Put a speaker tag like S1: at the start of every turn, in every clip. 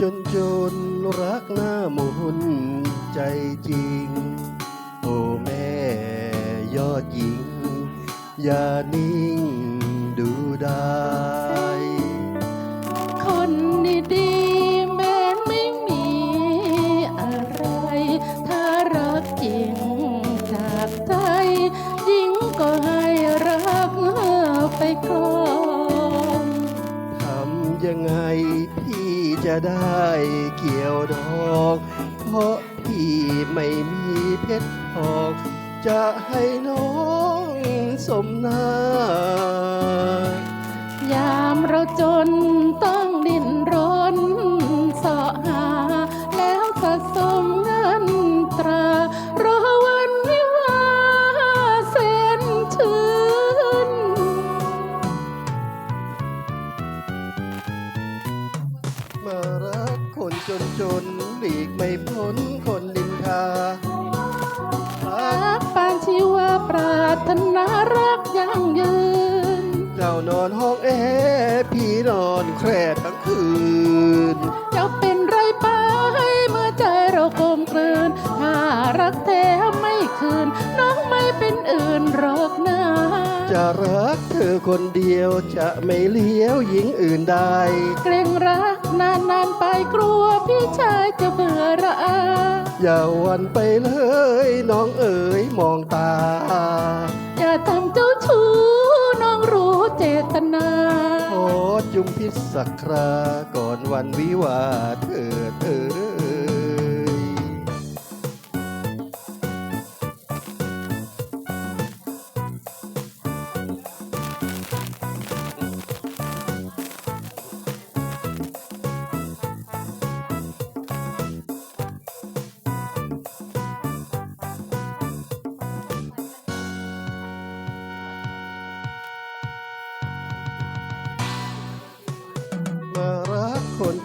S1: จนจนรักหน้ามนใจจริง โอ้แม่ยอดหญิง อย่านิ่ง
S2: จะ
S1: ได้เกี่ยวดอก เพราะพี่ไม่มีเพชรทอง จะให้น้องสมนา
S2: ยามเราจน
S1: คนจนจนหลีกไม่พ้นคนดินทา
S2: รักปานชีวาปรารถนารักยั่งยืน
S1: เจ้านอนห้องแอร์พี่นอนแคร่ทั้งคืน
S2: จะรักเธ
S1: อคนเดียวจะไม่เลี้ยวหญิงอื่นใด
S2: เกรงรักนานๆไปกลัวพี่ชายจะเบื่อระอา
S1: อย่าหวันไปเลย น้องเอ๋ยมองตา
S2: อย่าทำเจ้าชู้น้องรู้เจตนา
S1: ขอจุมพิษสักคราก่อนวันวิวาห์เถิดเอ๋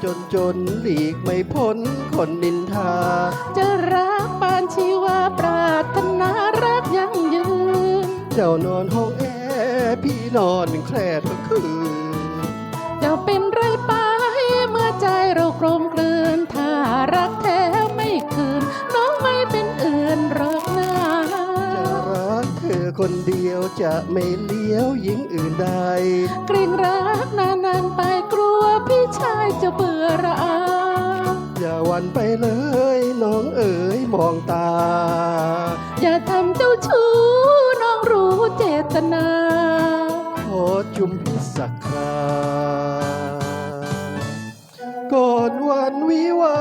S1: จนจนหลีกไม่พ้นคนนินทา
S2: จะรักปานชีวาปรารถนารักยั่งยืน
S1: เจ้านอนห้องแอร์พี่นอนแคร่ทั้งคืน
S2: จะเป็นไรไปเมื่อใจเรากลม เดี
S1: ยวจะไม่เลี้ยวหญิงอื่นใด
S2: เกรงรักนานานไปกลัวพี่ชายจะเบื่อระอา
S1: อย่าวันไปเลยน้องเอ๋ยมองตา
S2: อย่าทำเจ้าชู้น้องรู้เจตนา
S1: ขอจุมพิสักคราก่อนวันวิวา